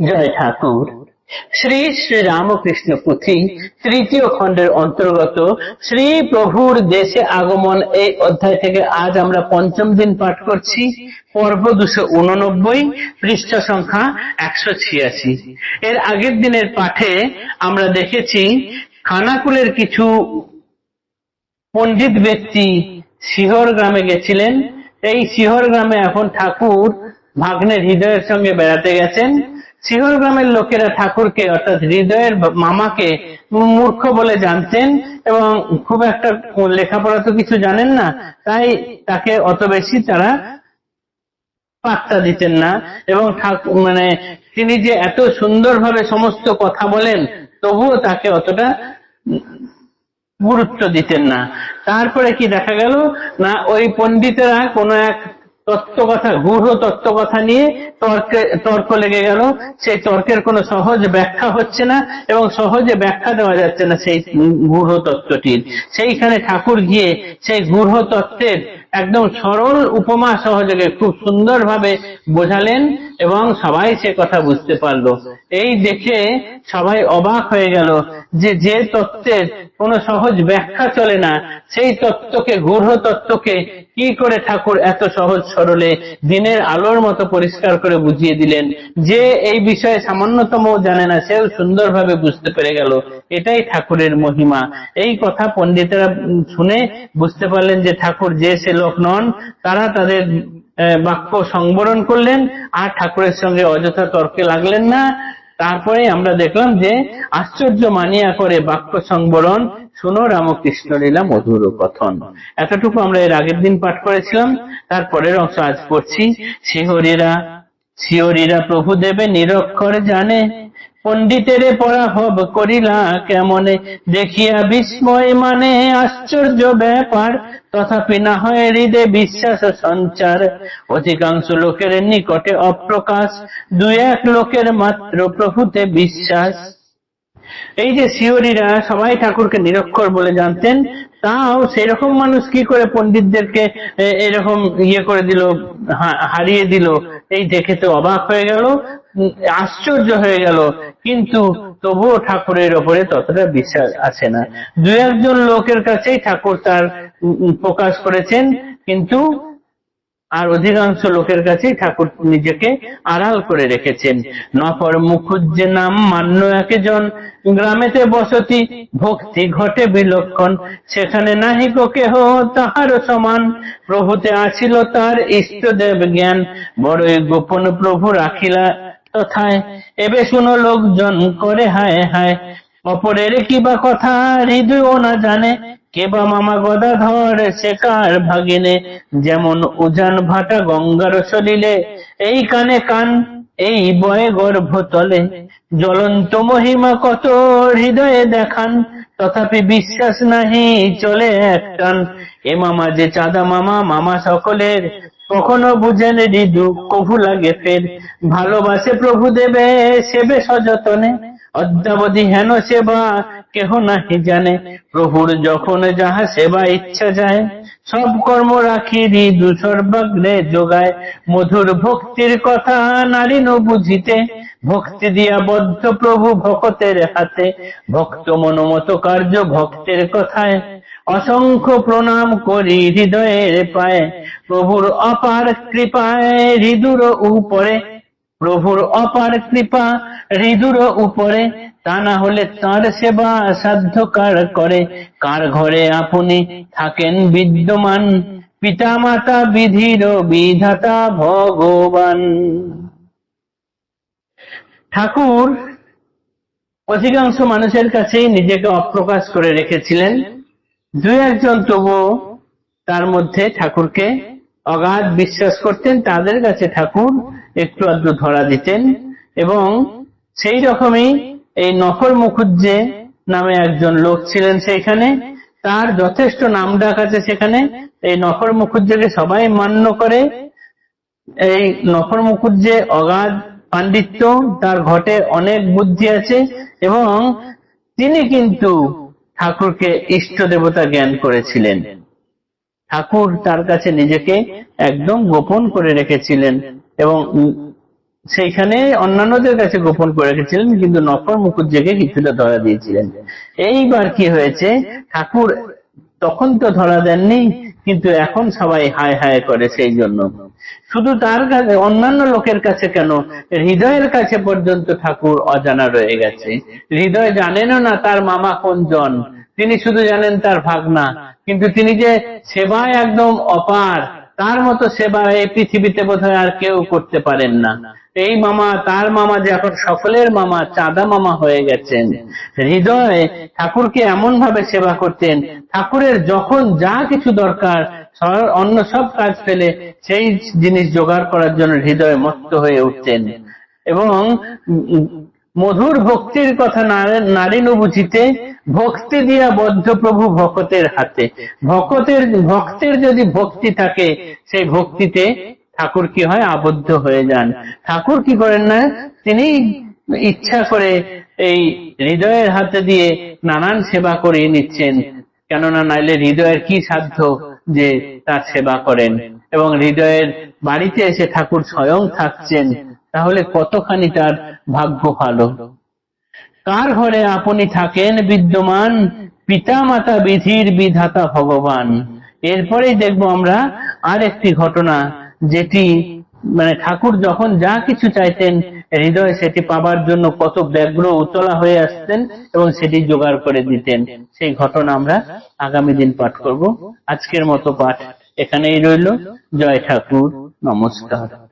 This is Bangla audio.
জয় ঠাকুর শ্রী শ্রী রামকৃষ্ণ পুঁথি তৃতীয় খণ্ডের অন্তর্গত শ্রী প্রভুর দেশে আগমন এই অধ্যায় থেকে আজ আমরা পঞ্চম দিন পাঠ করছি, পর্ব দুশো উননব্বই পৃষ্ঠা সংখ্যা একশো ছিয়াশি। এর আগের দিনের পাঠে আমরা দেখেছি খানাকুলের কিছু পণ্ডিত ব্যক্তি শিহর গ্রামে গেছিলেন। এই শিহর গ্রামে এখন ঠাকুর ভাগ্নের হৃদয়ের সঙ্গে বেড়াতে গেছেন। শিহর গ্রামের লোকেরা ঠাকুরকে, অর্থাৎ হৃদয়ের মামাকে মূর্খ বলে জানতেন এবং খুব একটা লেখাপড়া তো কিছু জানেন না, তাই তাকে অত বেশি তারা পাত্তা দিতেন না। এবং মানে তিনি যে এত সুন্দরভাবে সমস্ত কথা বলেন, তবুও তাকে অতটা গুরুত্ব দিতেন না। তারপরে কি দেখা গেল? না, ওই পণ্ডিতেরা কোনো এক তত্ত্ব কথা গূঢ় তত্ত্ব কথা নিয়ে তর্কে, তর্ক লেগে গেল। সেই তর্কের কোনো সহজ ব্যাখ্যা হচ্ছে না এবং সহজে ব্যাখ্যা দেওয়া যাচ্ছে না সেই গূঢ় তত্ত্বটির। সেইখানে ঠাকুর গিয়ে সেই গূঢ় তত্ত্বের একদম সরল উপমা সহযোগে খুব সুন্দরভাবে বোঝালেন এবং সবাই সে কথা বুঝতে পারল। এই দেখে সবাই অবাক হয়ে গেল যে যে তত্ত্বের কোনো সহজ ব্যাখ্যা চলে না, সেই তত্ত্বকে, গূঢ় তত্ত্বকে কি করে ঠাকুর এত সহজ সরলে? দিনের আলোর মতো পরিষ্কার করে বুঝিয়ে দিলেন যে এই বিষয়ে সামান্যতম জানে না, সেও সুন্দরভাবে বুঝতে পেরে গেল। এটাই ঠাকুরের মহিমা। এই কথা পণ্ডিতেরা শুনে বুঝতে পারলেন যে ঠাকুর যে সে লোক নন, তারা তাদের বাক্য সংবরণ করলেন আর ঠাকুরের সঙ্গে অযথা তর্কে লাগলেন না। তারপরে আমরা দেখলাম যে আশ্চর্য মানিয়া করে বাক্য সংবরণ শুনো রামকৃষ্ণ লীলা মধুর কথন। এতটুকু আমরা এর আগের দিন পাঠ করেছিলাম, তারপরের অংশ আজ পড়ছি, শিহরীরা শিহরীরা প্রভু দেবে নিরক্ষর জানে, পণ্ডিতেরে পরাভব করিলা কেমনে? দেখিয়া বিস্ময় মানে আশ্চর্য ব্যাপার, তথাপি না হয় হৃদে বিশ্বাস সঞ্চার। অধিকাংশ লোকের নিকটে অপ্রকাশ দু এক লোকের মাত্র প্রভুতে বিশ্বাস। এই যে শিওরীরা সবাই ঠাকুরকে নিরক্ষর বলে জানতেন, তাও সেরকম মানুষ কি করে পণ্ডিতদেরকে এরকম ইয়ে করে দিল হারিয়ে দিল? এই দেখে তো অবাক হয়ে গেল আশ্চর্য হয়ে গেল। কিন্তু তবুও ঠাকুরের ওপরে ততটা বিশ্বাস আছে না। দু একজন লোকের কাছেই ঠাকুর তার প্রকাশ করেছেন, কিন্তু আর অধিকাংশ লোকের কাছেই ঠাকুর নিজেকে আড়াল করে রেখেছেন। নফর মুখুজ্জে নাম মান্য একজন। গ্রামেতে বসতি, ভক্তি ঘটে বিলক্ষণ। সেখানে নাহিক কেহ, তাহার সমান। প্রভুতে আছিল তার ইষ্টদেব জ্ঞান। বড়ই গোপন প্রভু রাখিলা তথায়। এবে শুনো লোকজন করে হায় হায়। অপরের কি বা কথা হৃদয় না জানে। কেবা মামা গদাধর, সে কার ভাগিনে? যেমন উজান ভাটা গঙ্গার সলিলে এই কানে কান, এই বয়ে গর্ভ তলে। জ্বলন্ত মহিমা কত হৃদয়ে দেখান, তথাপি বিশ্বাস নাহি চলে একটান এ মামা যে চাঁদা মামা মামা সকলের। কখনো বুঝেন ঋদু কভু লাগে ফের। ভালোবাসে প্রভু দেবে, সেবে সযতনে। অদ্যাবধি হেন সেবা কেহ নাহি জানে। প্রভুর যখন যাহা সেবা ইচ্ছা যায়, সব কর্ম রাখি হৃদু সর্বাগ্রে যোগায় মধুর ভক্তির কথা নারী ন বুঝিতে, ভক্তি দিয়া বদ্ধ প্রভু ভকতের হাতে। ভক্ত মনোমত কার্য ভক্তের কথায়, অসংখ্য প্রণাম করি হৃদয়ের পায়ে। প্রভুর অপার কৃপায় হৃদুর উপরে প্রভুর অপার কৃপা হৃদুর উপরে। তা না হলে তার সেবা সাধ্য কার। করে কার ঘরে আপনি থাকেন বিদ্যমান? পিতা মাতা বিধির বিধাতা ভগবান। ঠাকুর অধিকাংশ মানুষের কাছেই নিজেকে অপ্রকাশ করে রেখেছিলেন। দু একজন তবু তার মধ্যে ঠাকুরকে অগাধ বিশ্বাস করতেন, তাদের কাছে ঠাকুর একটু আধটু ধরা দিতেন এবং সেই রকমই এই নফর মুখুজ্জে নামে একজন লোক ছিলেন সেইখানে তার যথেষ্ট নাম ডাক আছে সেখানে। এই নফর মুখুজ্জেকে সবাই মান্য করে। এই নফর মুখুজ্জে অগাধ পাণ্ডিত্য, তার ঘটে অনেক বুদ্ধি আছে এবং তিনি কিন্তু ঠাকুরকে ইষ্ট দেবতা জ্ঞান করেছিলেন। ঠাকুর তার কাছে নিজেকে একদম গোপন করে রেখেছিলেন এবং সেইখানে অন্যান্যদের কাছে গোপন করে রেখেছিলেন, কিন্তু নফর মুখুজ্জেকে কিছুটা ধরা দিয়েছিলেন। এইবার কি হয়েছে? ঠাকুর তখন তো ধরা দেননি, কিন্তু এখন সবাই হায় হায় করে সেই জন্য। শুধু তার কাছে, অন্যান্য লোকের কাছে কেন? হৃদয়ের কাছে পর্যন্ত ঠাকুর অজানা রয়ে গেছে। হৃদয় জানেনও না তার মামা কোনজন। তিনি শুধু জানেন তার ভাগনা, কিন্তু তিনি যে সেবায় একদম অপার, তার মতো সেবা এই পৃথিবীতে বোধহয় আর কেউ করতে পারেন না। এই মামা, তার মামা যে এখন সকলের মামা, চাঁদা মামা হয়ে গেছেন। হৃদয় ঠাকুরকে এমন ভাবে সেবা করতেন, ঠাকুরের যখন যা কিছু দরকার অন্য সব কাজ ফেলে সেই জিনিস জোগাড় করার জন্য হৃদয় মত্ত হয়ে উঠতেন। এবং মধুর ভক্তির কথা নারে- নারীনু বুঝিতে ভক্তি দিয়া বদ্ধ প্রভু ভকতের হাতে। ভকতের ভক্তের যদি ভক্তি থাকে, সেই ভক্তিতে ঠাকুর কি হয়? আবদ্ধ হয়ে যান। ঠাকুর কি করেন না? তিনি ইচ্ছা করে এই হৃদয়ের হাতে দিয়ে নানান সেবা করিয়ে নিচ্ছেন। কেননা নাইলে হৃদয়ের কি সাধ্য যে তার সেবা করেন? এবং হৃদয়ের বাড়িতে এসে ঠাকুর স্বয়ং থাকছেন। তাহলে কতখানি তার ভাগ্য ভালো? কার ঘরে আপনি থাকেন বিদ্যমান পিতা মাতা বিধির বিধাতা ভগবান? এরপরেই দেখব আমরা আর একটি ঘটনা, যেটি মানে ঠাকুর যখন যা কিছু চাইতেন হৃদয় সেটি পাবার জন্য কত ব্যগ্র উতলা হয়ে আসতেন এবং সেটি জোগাড় করে দিতেন। সেই ঘটনা আমরা আগামী দিন পাঠ করব। আজকের মতো পাঠ এখানেই রইল। জয় ঠাকুর। নমস্কার।